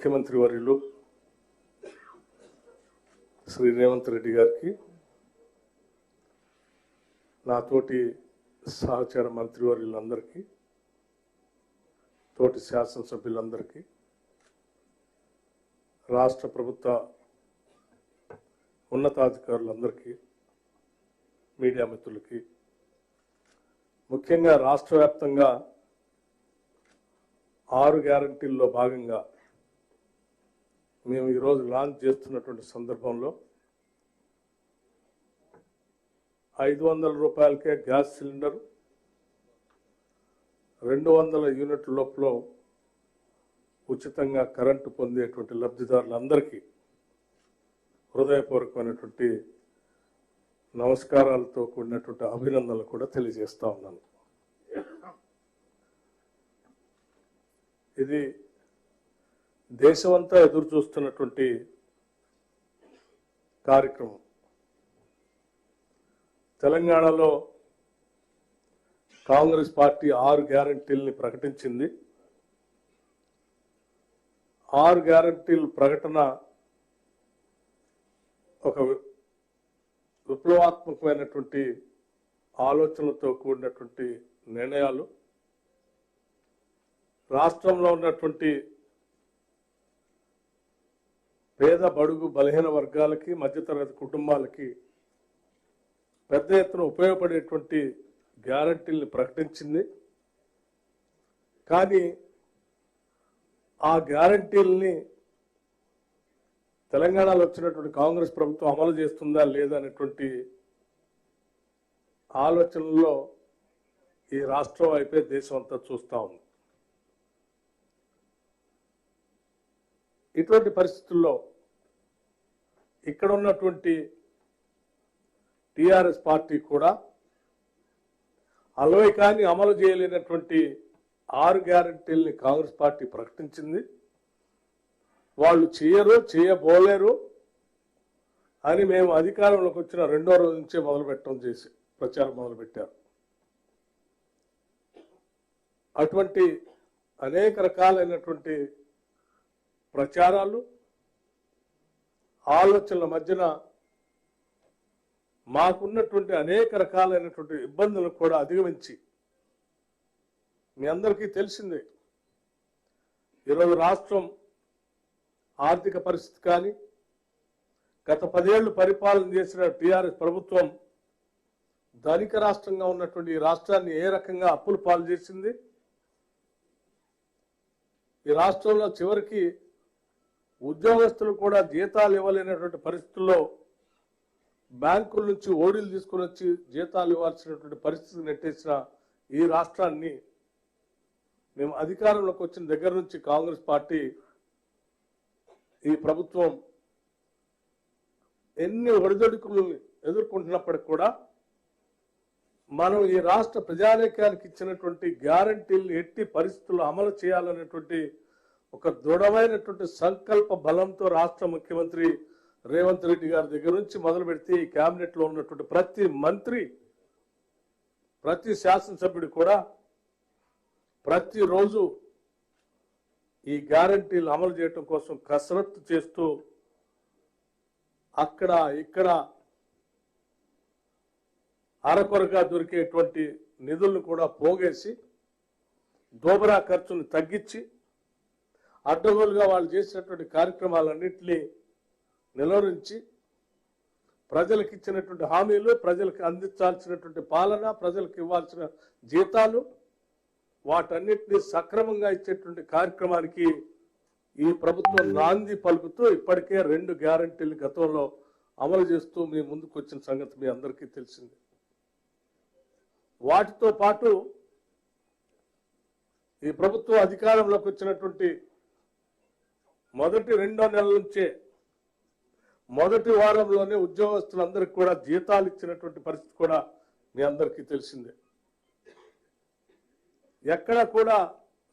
ముఖ్యమంత్రి వర్యులు శ్రీ రేవంత్ రెడ్డి గారికి నాతోటి సహచార మంత్రివర్యులందరికీ తోటి శాసనసభ్యులందరికీ రాష్ట్ర ప్రభుత్వ ఉన్నతాధికారులందరికీ మీడియా మిత్రులకి ముఖ్యంగా రాష్ట్ర వ్యాప్తంగా ఆరు గ్యారంటీల్లో భాగంగా మేము ఈరోజు లాంచ్ చేస్తున్నటువంటి సందర్భంలో ఐదు వందల రూపాయలకే గ్యాస్ సిలిండర్ రెండు వందల యూనిట్ల లోపల ఉచితంగా కరెంటు పొందేటువంటి లబ్ధిదారులందరికీ హృదయపూర్వకమైనటువంటి నమస్కారాలతో కూడినటువంటి అభినందనలు కూడా తెలియజేస్తా ఉన్నాను. ఇది దేశమంతా ఎదురు చూస్తున్నటువంటి కార్యక్రమం. తెలంగాణలో కాంగ్రెస్ పార్టీ ఆరు గ్యారంటీల్ని ప్రకటించింది. ఆరు గ్యారంటీల ప్రకటన ఒక విప్లవాత్మకమైనటువంటి ఆలోచనలతో కూడినటువంటి నిర్ణయాలు. రాష్ట్రంలో ఉన్నటువంటి పేద బడుగు బలహీన వర్గాలకి మధ్యతరగతి కుటుంబాలకి పెద్ద ఎత్తున ఉపయోగపడేటువంటి గ్యారంటీల్ని ప్రకటించింది. కానీ ఆ గ్యారంటీల్ని తెలంగాణలో వచ్చినటువంటి కాంగ్రెస్ ప్రభుత్వం అమలు చేస్తుందా లేదా అనేటువంటి ఆలోచనలో ఈ రాష్ట్రం అయిపోయి దేశం అంతా చూస్తూ ఉంది. ఇటువంటి పరిస్థితుల్లో ఇక్కడ ఉన్నటువంటి టిఆర్ఎస్ పార్టీ కూడా అలవైకాన్ని అమలు చేయలేనటువంటి ఆరు గ్యారంటీల్ని కాంగ్రెస్ పార్టీ ప్రకటించింది. వాళ్ళు చేయరు చేయబోలేరు అని మేము అధికారంలోకి వచ్చిన రెండో రోజు నుంచే మొదలుపెట్టడం చేసి ప్రచారం మొదలుపెట్టారు. అటువంటి అనేక రకాలైనటువంటి ప్రచారాలు ఆలోచనల మధ్యన మాకున్నటువంటి అనేక రకాలైనటువంటి ఇబ్బందులను కూడా అధిగమించి మీ అందరికీ తెలిసిందే. ఈరోజు రాష్ట్రం ఆర్థిక పరిస్థితి కానీ గత పదేళ్ళు పరిపాలన చేసిన టీఆర్ఎస్ ప్రభుత్వం ధనిక రాష్ట్రంగా ఉన్నటువంటి ఈ రాష్ట్రాన్ని ఏ రకంగా అప్పులు పాలు చేసింది? ఈ రాష్ట్రంలో చివరికి ఉద్యోగస్తులు కూడా జీతాలు ఇవ్వలేనటువంటి పరిస్థితుల్లో బ్యాంకుల నుంచి ఓడీలు తీసుకుని వచ్చి జీతాలు ఇవ్వాల్సినటువంటి పరిస్థితి నెట్టేసిన ఈ రాష్ట్రాన్ని మేము అధికారంలోకి వచ్చిన దగ్గర నుంచి కాంగ్రెస్ పార్టీ ఈ ప్రభుత్వం ఎన్ని ఒడిదొడుకులను ఎదుర్కొంటున్నప్పటికి కూడా మనం ఈ రాష్ట్ర ప్రజానీకానికి ఇచ్చినటువంటి గ్యారంటీలు ఎట్టి పరిస్థితుల్లో అమలు చేయాలనేటువంటి ఒక దృఢమైనటువంటి సంకల్ప బలంతో రాష్ట్ర ముఖ్యమంత్రి రేవంత్ రెడ్డి గారి దగ్గర నుంచి మొదలు పెడితే ఈ కేబినెట్లో ఉన్నటువంటి ప్రతి మంత్రి ప్రతి శాసనసభ్యుడు కూడా ప్రతిరోజు ఈ గ్యారంటీలు అమలు చేయటం కోసం కసరత్తు చేస్తూ అక్కడ ఇక్కడ అరకొరగా దొరికేటువంటి నిధులను కూడా పోగేసి దోబరా ఖర్చును తగ్గించి అడ్డగోలుగా వాళ్ళు చేసినటువంటి కార్యక్రమాలన్నింటినీ నిలవరించి ప్రజలకు ఇచ్చినటువంటి హామీలు ప్రజలకు అందించాల్సినటువంటి పాలన ప్రజలకు ఇవ్వాల్సిన జీతాలు వాటన్నిటినీ సక్రమంగా ఇచ్చేటువంటి కార్యక్రమానికి ఈ ప్రభుత్వం నాంది పలుకుతూ ఇప్పటికే రెండు గ్యారంటీలు గతంలో అమలు చేస్తూ మీ ముందుకు వచ్చిన సంగతి మీ అందరికీ తెలిసింది. వాటితో పాటు ఈ ప్రభుత్వం అధికారంలోకి వచ్చినటువంటి మొదటి రెండో నెలల నుంచే మొదటి వారంలోనే ఉద్యోగస్తులందరికీ కూడా జీతాలు ఇచ్చినటువంటి పరిస్థితి కూడా మీ అందరికీ తెలిసిందే. ఎక్కడ కూడా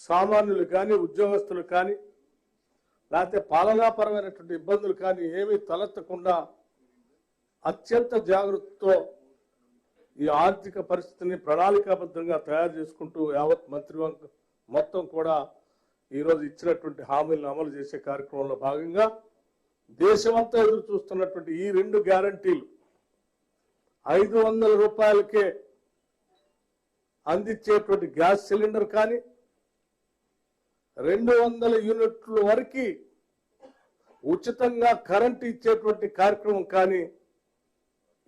సామాన్యులు కానీ ఉద్యోగస్తులు కానీ లేకపోతే పాలనాపరమైనటువంటి ఇబ్బందులు కానీ ఏమీ తలెత్తకుండా అత్యంత జాగ్రత్తతో ఈ ఆర్థిక పరిస్థితిని ప్రణాళికాబద్ధంగా తయారు చేసుకుంటూ యావత్ మంత్రివర్గం మొత్తం కూడా ఈరోజు ఇచ్చినటువంటి హామీలను అమలు చేసే కార్యక్రమంలో భాగంగా దేశమంతా ఎదురు చూస్తున్నటువంటి ఈ రెండు గ్యారంటీలు ఐదు వందల రూపాయలకే అందించేటువంటి గ్యాస్ సిలిండర్ కానీ రెండు వందల యూనిట్ల వరకు ఉచితంగా కరెంట్ ఇచ్చేటువంటి కార్యక్రమం కానీ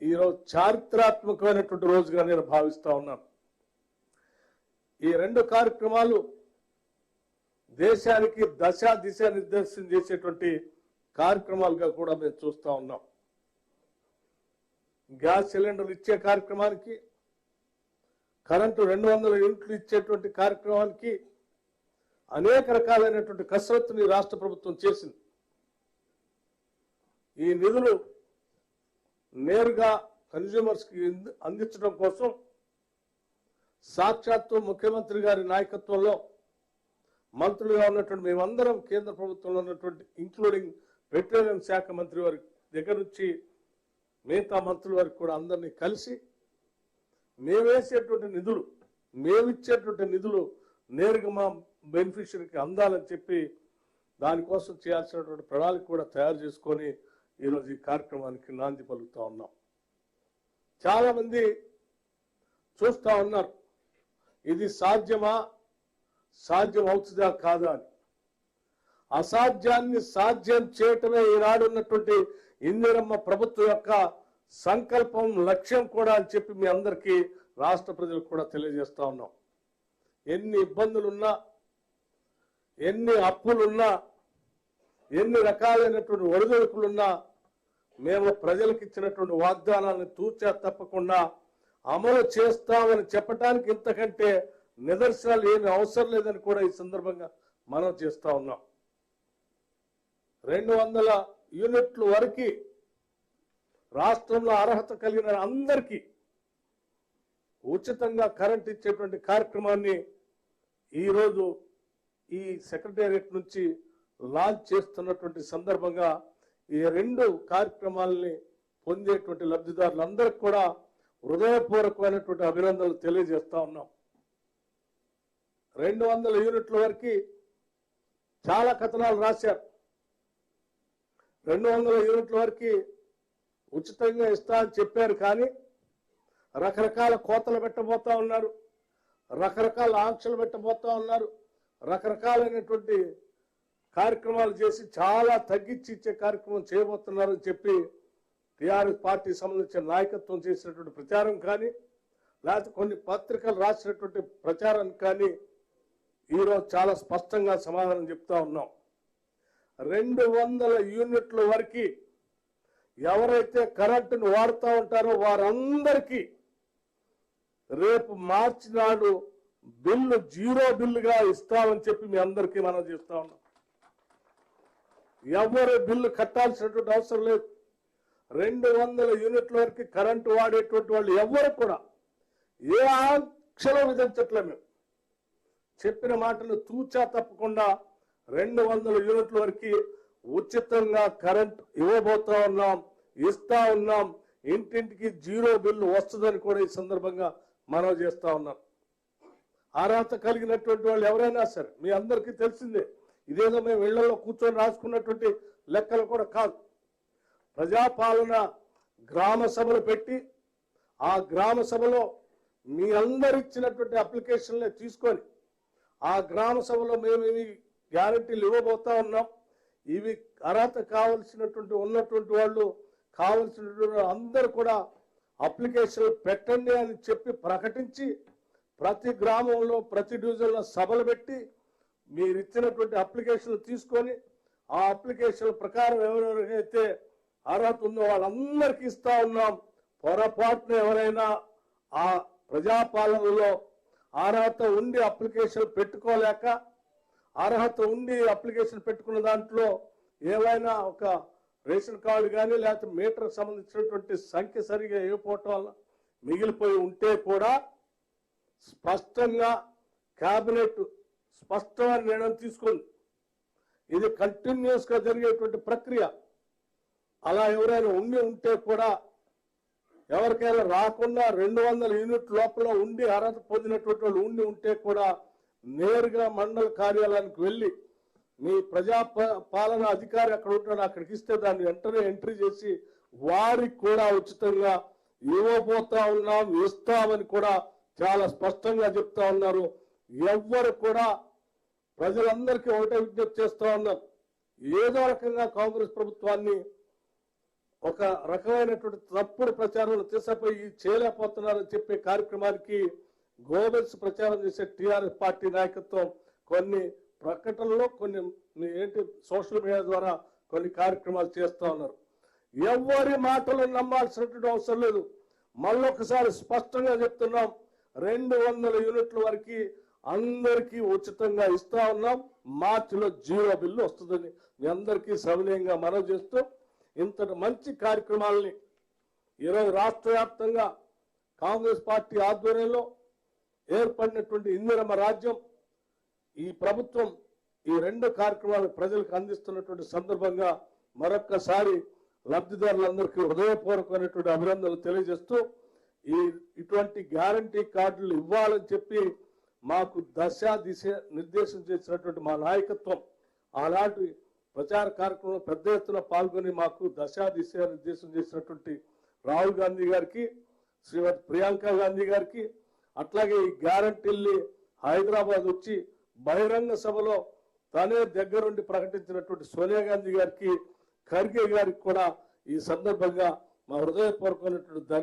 ఈరోజు చారిత్రాత్మకమైనటువంటి రోజుగా నేను భావిస్తా ఉన్నాను. ఈ రెండు కార్యక్రమాలు దేశానికి దశ దిశ నిర్దేశం చేసేటువంటి కార్యక్రమాలుగా కూడా మేము చూస్తూ ఉన్నాం. గ్యాస్ సిలిండర్లు ఇచ్చే కార్యక్రమానికి కరెంటు రెండు వందల యూనిట్లు ఇచ్చేటువంటి కార్యక్రమానికి అనేక రకాలైనటువంటి కసరత్తుని రాష్ట్ర ప్రభుత్వం చేసింది. ఈ నిధులు నేరుగా కన్జ్యూమర్స్కి అంది- అందించడం కోసం సాక్షాత్తు ముఖ్యమంత్రి గారి నాయకత్వంలో మంత్రులుగా ఉన్నటువంటి మేమందరం కేంద్ర ప్రభుత్వంలో ఉన్నటువంటి ఇంక్లూడింగ్ పెట్రోలియం శాఖ మంత్రి వారి దగ్గర నుంచి మిగతా మంత్రుల వరకు కూడా అందరినీ కలిసి మేమేసేటువంటి నిధులు మేమిచ్చేటువంటి నిధులు నేరుగా మా బెనిఫిషరీకి అందాలని చెప్పి దానికోసం చేయాల్సినటువంటి ప్రణాళిక కూడా తయారు చేసుకొని ఈరోజు ఈ కార్యక్రమానికి నాంది పలుకుతూ ఉన్నాం. చాలామంది చూస్తూ ఉన్నారు ఇది సాధ్యమా? సాధ్యం అవుతుందా కాదా అని. అసాధ్యాన్ని సాధ్యం చేయటమే ఈనాడు ఉన్నటువంటి ఇందిరమ్మ ప్రభుత్వం యొక్క సంకల్పం లక్ష్యం కూడా అని చెప్పి మీ అందరికీ రాష్ట్ర ప్రజలకు కూడా తెలియజేస్తా ఉన్నాం. ఎన్ని ఇబ్బందులున్నా ఎన్ని అప్పులున్నా ఎన్ని రకాలైనటువంటి ఒడిదొడుకులున్నా మేము ప్రజలకు ఇచ్చినటువంటి వాగ్దానాలను తూచా తప్పకుండా అమలు చేస్తామని చెప్పడానికి ఇంతకంటే నిదర్శనాలు ఏమి అవసరం లేదని కూడా ఈ సందర్భంగా మనం చేస్తా ఉన్నాం. రెండు వందల యూనిట్ల వరకు రాష్ట్రంలో అర్హత కలిగిన అందరికీ ఉచితంగా కరెంట్ ఇచ్చేటువంటి కార్యక్రమాన్ని ఈరోజు ఈ సెక్రటేరియట్ నుంచి లాంచ్ చేస్తున్నటువంటి సందర్భంగా ఈ రెండు కార్యక్రమాలని పొందేటువంటి లబ్ధిదారులందరికీ కూడా హృదయపూర్వకమైనటువంటి అభినందనలు తెలియజేస్తా ఉన్నాం. రెండు వందల యూనిట్ల వరకు చాలా కథనాలు రాశారు. రెండు వందల యూనిట్ల వరకు ఉచితంగా ఇస్తా అని చెప్పారు కానీ రకరకాల కోతలు పెట్టబోతా ఉన్నారు రకరకాల ఆంక్షలు పెట్టబోతా ఉన్నారు రకరకాలైనటువంటి కార్యక్రమాలు చేసి చాలా తగ్గించి ఇచ్చే కార్యక్రమం చేయబోతున్నారని చెప్పి టిఆర్ఎస్ పార్టీ సంబంధించిన నాయకత్వం చేసినటువంటి ప్రచారం కానీ లేకపోతే కొన్ని పత్రికలు రాసినటువంటి ప్రచారం కానీ ఈరోజు చాలా స్పష్టంగా సమాధానం చెప్తా ఉన్నాం. రెండు వందల యూనిట్ల వరకు ఎవరైతే కరెంటును వాడుతూ ఉంటారో వారందరికీ రేపు మార్చి నాడు బిల్లు జీరో బిల్లుగా ఇస్తామని చెప్పి మీ అందరికీ మనం చేస్తా ఉన్నాం. ఎవరు బిల్లు కట్టాల్సినటువంటి అవసరం లేదు. రెండు వందల యూనిట్ల వరకు కరెంటు వాడేటువంటి వాళ్ళు ఎవరు కూడా ఏ ఆంక్షలు విధించట్లే మేము. చెప్పిన మాటలు తూచా తప్పకుండా రెండు వందల యూనిట్ల వరకు ఉచితంగా కరెంట్ ఇవ్వబోతా ఉన్నాం ఇస్తా ఉన్నాం. ఇంటింటికి జీరో బిల్లు వస్తుందని కూడా ఈ సందర్భంగా మనం చేస్తా ఉన్నాం. అర్హత కలిగినటువంటి వాళ్ళు ఎవరైనా సరే మీ అందరికీ తెలిసిందే ఇదేదో మేము ఇళ్ళలో కూర్చొని రాసుకున్నటువంటి లెక్కలు కూడా కాదు. ప్రజాపాలన గ్రామ సభలు పెట్టి ఆ గ్రామ సభలో మీ అందరు ఇచ్చినటువంటి అప్లికేషన్లే తీసుకొని ఆ గ్రామ సభలో మేము ఇవి గ్యారంటీలు ఇవ్వబోతా ఉన్నాం. ఇవి అర్హత కావలసినటువంటి ఉన్నటువంటి వాళ్ళు కావలసినటువంటి అందరు కూడా అప్లికేషన్లు పెట్టండి అని చెప్పి ప్రకటించి ప్రతి గ్రామంలో ప్రతి డివిజన్లో సభలు పెట్టి మీరు ఇచ్చినటువంటి అప్లికేషన్లు తీసుకొని ఆ అప్లికేషన్ల ప్రకారం ఎవరెవరికైతే అర్హత ఉందో వాళ్ళందరికీ ఇస్తా ఉన్నాం. పొరపాటున ఎవరైనా ఆ ప్రజాపాలనలో అర్హత ఉండి అప్లికేషన్ పెట్టుకోలేక అర్హత ఉండి అప్లికేషన్ పెట్టుకున్న దాంట్లో ఏవైనా ఒక రేషన్ కార్డు కానీ లేకపోతే మీటర్ సంబంధించినటువంటి సంఖ్య సరిగా ఇవ్వకపోవటం వల్ల మిగిలిపోయి ఉంటే కూడా స్పష్టంగా క్యాబినెట్ స్పష్టమైన నిర్ణయం తీసుకుంది ఇది కంటిన్యూస్గా జరిగేటువంటి ప్రక్రియ. అలా ఎవరైనా ఉండి ఉంటే కూడా ఎవరికైనా రాకుండా రెండు వందల యూనిట్ లోపల ఉండి అర్హత పొందినటువంటి వాళ్ళు ఉండి ఉంటే కూడా నేరుగా మండల కార్యాలయానికి వెళ్ళి మీ ప్రజా పాలన అధికారి అక్కడ ఉంటాడు అక్కడికి ఇస్తే దాన్ని వెంటనే ఎంట్రీ చేసి వారికి కూడా ఉచితంగా ఇవ్వబోతా ఉన్నాం ఇస్తామని కూడా చాలా స్పష్టంగా చెప్తా ఉన్నారు. ఎవ్వరు కూడా ప్రజలందరికీ ఒకటే విజ్ఞప్తి చేస్తా ఉన్నారు. ఏదో రకంగా కాంగ్రెస్ ప్రభుత్వాన్ని ఒక రకమైనటువంటి తప్పుడు ప్రచారాలు తీసపోయి చేయలేకపోతున్నారని చెప్పే కార్యక్రమానికి గోబెల్స్ ప్రచారం చేసే టీఆర్ఎస్ పార్టీ నాయకత్వం కొన్ని ప్రకటనలో కొన్ని ఏంటి సోషల్ మీడియా ద్వారా కొన్ని కార్యక్రమాలు చేస్తూ ఉన్నారు. ఎవరి మాటలు నమ్మాల్సినటువంటి అవసరం లేదు. మళ్ళొకసారి స్పష్టంగా చెప్తున్నాం. రెండు వందల యూనిట్ల వరకు అందరికీ ఉచితంగా ఇస్తా ఉన్నాం. మార్చిలో జీరో బిల్లు వస్తుందని మీ అందరికీ సవినయంగా మనవి చేస్తూ ఇంతటి మంచి కార్యక్రమాలని ఈరోజు రాష్ట్ర వ్యాప్తంగా కాంగ్రెస్ పార్టీ ఆధ్వర్యంలో ఏర్పడినటువంటి ఇందిరమ్మ రాజ్యం ఈ ప్రభుత్వం ఈ రెండు కార్యక్రమాలు ప్రజలకు అందిస్తున్నటువంటి సందర్భంగా మరొక్కసారి లబ్ధిదారులందరికీ హృదయపూర్వకమైనటువంటి అభినందనలు తెలియజేస్తూ ఈ ఇటువంటి గ్యారంటీ కార్డులు ఇవ్వాలని చెప్పి మాకు దశ దిశ నిర్దేశం చేసినటువంటి మా నాయకత్వం అలాంటి ప్రచార కార్యక్రమంలో పెద్ద ఎత్తున పాల్గొని మాకు దశా దిశ నిర్దేశం చేసినటువంటి రాహుల్ గాంధీ గారికి శ్రీమతి ప్రియాంక గాంధీ గారికి అట్లాగే ఈ గ్యారంటీల్ని హైదరాబాద్ వచ్చి బహిరంగ సభలో తనే దగ్గరుండి ప్రకటించినటువంటి సోనియా గాంధీ గారికి ఖర్గే గారికి కూడా ఈ సందర్భంగా మా హృదయపూర్వకమైనటువంటి ధన్యవాదాలు.